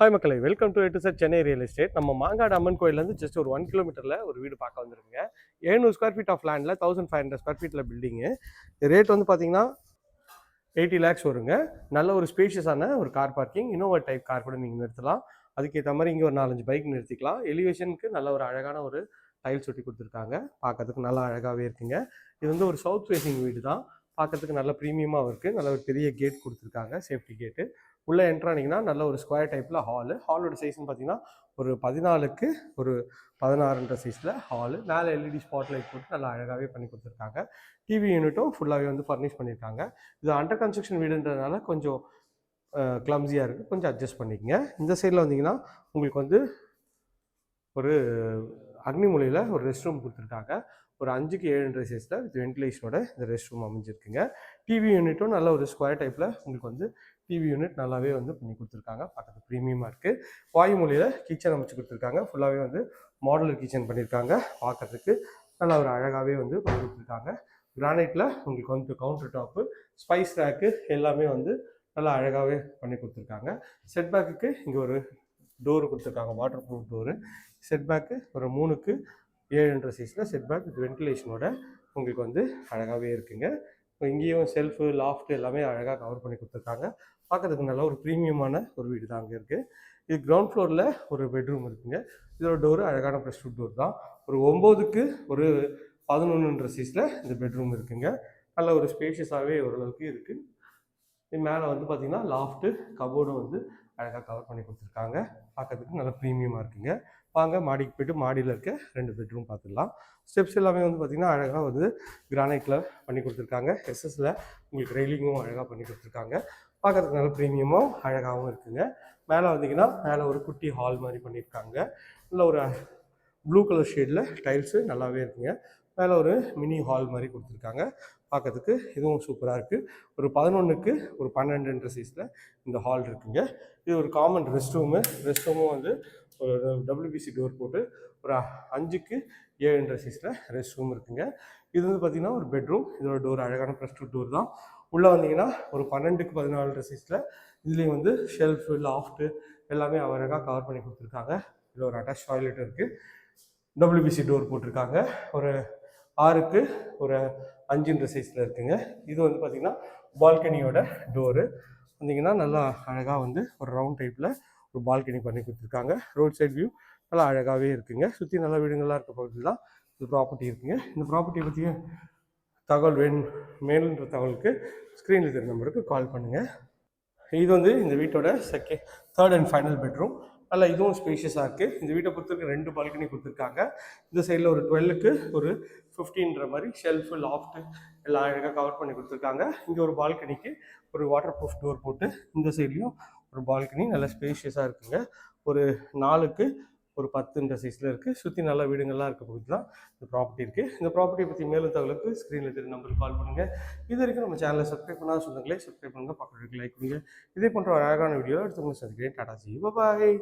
Hi மக்களை welcome to எட்டு sir Chennai real estate நம்ம மாங்காடு அம்மன் கோயிலேருந்து ஜஸ்ட் ஒரு ஒன் கிலோமீட்டரில் ஒரு வீடு பார்க்க வந்துருங்க எழுநூறு ஸ்கொயர் ஃபீட் ஆஃப் லேண்டில் தௌசண்ட் ஃபைவ் ஹண்ட்ரட் ஸ்கொயர் ஃபீட்டில் பில்டிங்கு ரேட் வந்து பார்த்தீங்கன்னா எயிட்டி லேக்ஸ் வருங்க. நல்ல ஒரு ஸ்பேஷியஸான ஒரு car parking Innova type car கூட நீங்கள் நிறுத்தலாம். அதுக்கேற்ற மாதிரி இங்கே ஒரு நாலஞ்சு பைக் நிறுத்திக்கலாம். எலிவேஷனுக்கு நல்ல ஒரு அழகான ஒரு டைல்ஸ் ஒட்டி கொடுத்துருக்காங்க. பார்க்கறதுக்கு நல்லா அழகாகவே இருக்குங்க. இது வந்து ஒரு சவுத் ஃபேசிங் வீடு தான் பார்க்கறதுக்கு நல்ல ப்ரீமியமாக இருக்குது நல்ல ஒரு பெரிய கேட் கொடுத்துருக்காங்க. சேஃப்டி கேட்டு உள்ளே என்ட்ரானிங்கன்னா நல்ல ஒரு ஸ்கொயர் டைப்பில் ஹாலு ஹாலோட சைஸ்னு பார்த்தீங்கன்னா ஒரு பதினாலுக்கு ஒரு பதினாறுன்ற சைஸில் ஹாலு மேலே எல்இடி ஸ்பாட் லைட் போட்டு நல்லா அழகாகவே பண்ணி கொடுத்துருக்காங்க. டிவி யூனிட்டும் ஃபுல்லாகவே வந்து ஃபர்னிஷ் பண்ணியிருக்காங்க இது அண்டர் கன்ஸ்ட்ரக்ஷன் வீடுன்றதுனால கொஞ்சம் கிளம்ஸியாக இருக்குது கொஞ்சம் அட்ஜஸ்ட் பண்ணிக்கங்க. இந்த சைடில் வந்தீங்கன்னா உங்களுக்கு வந்து ஒரு அக்னிமொழியில் ஒரு ரெஸ்ட் ரூம் கொடுத்துருக்காங்க. ஒரு அஞ்சுக்கு ஏழுன்ற சைஸில் வித் வென்டிலேஷனோட இந்த ரெஸ்ட் ரூம் அமைஞ்சிருக்குங்க. டிவி யூனிட்டும் நல்ல ஒரு ஸ்கொயர் டைப்பில் உங்களுக்கு வந்து டிவி யூனிட் நல்லாவே வந்து பண்ணி கொடுத்துருக்காங்க. பார்க்கறது ப்ரீமியமாக இருக்குது வாயுமொழியில் கிச்சன் அமைச்சு கொடுத்துருக்காங்க. ஃபுல்லாகவே வந்து மாடலர் கிச்சன் பண்ணியிருக்காங்க பார்க்கறதுக்கு நல்லா ஒரு அழகாகவே வந்து பண்ணி கொடுத்துருக்காங்க. கிரானைட்டில் உங்களுக்கு வந்து கவுண்டர் டாப்பு ஸ்பைஸ் ரேக்கு எல்லாமே வந்து நல்லா அழகாகவே பண்ணி கொடுத்துருக்காங்க. செட்பேக்குக்கு இங்கே ஒரு டோர் கொடுத்துருக்காங்க. வாட்டர் ப்ரூஃப் டோரு செட்பேக்கு ஒரு மூணுக்கு ஏழுன்ற சைஸில் செட்பேக் வென்டிலேஷனோட உங்களுக்கு வந்து அழகாகவே இருக்குங்க. இங்கேயும் செல்ஃபு லாஃப்ட் எல்லாமே அழகாக கவர் பண்ணி கொடுத்துருக்காங்க. பார்க்கறதுக்கு நல்ல ஒரு ப்ரீமியமான ஒரு வீடு தான் அங்கே இருக்குது இது கிரவுண்ட் ஃப்ளோரில் ஒரு பெட்ரூம் இருக்குங்க. இதோட டோரு அழகான ப்ரெஷ் டோர் தான். ஒரு ஒம்போதுக்கு ஒரு பதினொன்றுன்ற சீஸில் இந்த பெட்ரூம் இருக்குங்க. நல்ல ஒரு ஸ்பேஷியஸாகவே ஓரளவுக்கு இருக்குது இது மேலே வந்து பார்த்திங்கன்னா லாஃப்ட்டு கபோர்டும் வந்து அழகாக கவர் பண்ணி கொடுத்துருக்காங்க. பார்க்கறதுக்கு நல்ல ப்ரீமியமாக இருக்குங்க. வாங்க மாடிக்கு போய்ட்டு மாடியில் இருக்க ரெண்டு பெட்ரூம் பார்த்துடலாம் ஸ்டெப்ஸ் எல்லாமே வந்து பார்த்திங்கன்னா அழகாக வந்து கிரானைட்டில் பண்ணி கொடுத்துருக்காங்க. எஸ்எஸ்சில் உங்களுக்கு ரெயிலிங்கும் அழகாக பண்ணி கொடுத்துருக்காங்க. பார்க்கறதுக்கு நல்ல ப்ரீமியமும் அழகாகவும் இருக்குங்க. மேலே வந்தீங்கன்னா மேலே ஒரு குட்டி ஹால் மாதிரி பண்ணியிருக்காங்க. நல்ல ஒரு ப்ளூ கலர் ஷேடில் டைல்ஸு நல்லாவே இருக்குங்க. மேலே ஒரு மினி ஹால் மாதிரி கொடுத்துருக்காங்க. பார்க்கறதுக்கு இதுவும் சூப்பராக இருக்குது ஒரு பதினொன்றுக்கு ஒரு பன்னெண்டுன்ற சைஸில் இந்த ஹால் இருக்குங்க. இது ஒரு காமன் ரெஸ்ட் ரூமு ரெஸ்ட் ரூமும் வந்து டபிள்யூபிசி டோர் போட்டு ஒரு அஞ்சுக்கு ஏழுன்ற சைஸில் ரெஸ்ட் ரூம் இருக்குங்க. இது வந்து பார்த்திங்கன்னா ஒரு பெட்ரூம் இதோட டோர் அழகான ப்ளஸ் டூ டோர் தான். உள்ளே வந்தீங்கன்னா ஒரு பன்னெண்டுக்கு பதினாலுன்ற சைஸில் இதுலேயும் வந்து ஷெல்ஃபு லாஃப்ட்டு எல்லாமே அழகாக கவர் பண்ணி கொடுத்துருக்காங்க. இதில் ஒரு அட்டாச் டாய்லெட் இருக்குது டபிள்யூபிசி டோர் போட்டிருக்காங்க. ஒரு ஆறுக்கு ஒரு அஞ்சுன்ற சைஸில் இருக்குங்க. இது வந்து பார்த்திங்கன்னா பால்கனியோட டோரு வந்தீங்கன்னா நல்லா அழகாக வந்து ஒரு ரவுண்ட் டைப்பில் ஒரு பால்கனி பண்ணி கொடுத்துருக்காங்க. ரோட் சைட் வியூ நல்லா அழகாகவே இருக்குங்க. சுற்றி நல்ல வீடுங்கள்லாம் இருக்க பகுதியில் தான் இந்த ப்ராப்பர்ட்டி இருக்குங்க. இந்த ப்ராப்பர்ட்டியை பற்றிய தகவல் வேணும் மேலுன்ற தகவலுக்கு ஸ்க்ரீனில் இருக்கிற நம்பருக்கு கால் பண்ணுங்கள் இது வந்து இந்த வீட்டோட second third and final bedroom நல்லா இதுவும் ஸ்பேஷியஸாக இருக்குது இந்த வீட்டை பொறுத்தவரைக்கும் ரெண்டு பால்கனி கொடுத்துருக்காங்க. இந்த சைடில் ஒரு டுவெல்லுக்கு ஒரு ஃபிஃப்டின்ற மாதிரி ஷெல்ஃபு லாஃப்ட்டு எல்லாம் அழகாக கவர் பண்ணி கொடுத்துருக்காங்க. இங்கே ஒரு பால்கனிக்கு ஒரு வாட்டர் ப்ரூஃப் டோர் போட்டு இந்த சைட்லேயும் ஒரு பால்கனி நல்ல ஸ்பேஷியஸாக இருக்குங்க. ஒரு நாலுக்கு ஒரு பத்துன்ற சைஸில் இருக்குது சுற்றி நல்ல வீடுங்கள்லாம் இருக்க பகுதி தான் இந்த ப்ராப்பர்ட்டி இருக்குது இந்த ப்ராப்பர்ட்டியை பற்றி மேலும் தகவலுக்கு ஸ்க்ரீனில் தெரிய நம்பருக்கு கால் பண்ணுங்கள் இது வரைக்கும் நம்ம சேனலை சப்ஸ்கிரைப் பண்ணால் சொந்தங்களே சப்ஸ்கிரைப் பண்ணுங்கள் பக்கத்துக்கு லைக் பண்ணுங்கள் இதே போன்ற ஒரு அழகான வீடியோ எடுத்து உங்களுக்கு சந்திக்கிறேன். டாடா ஜி. பாய்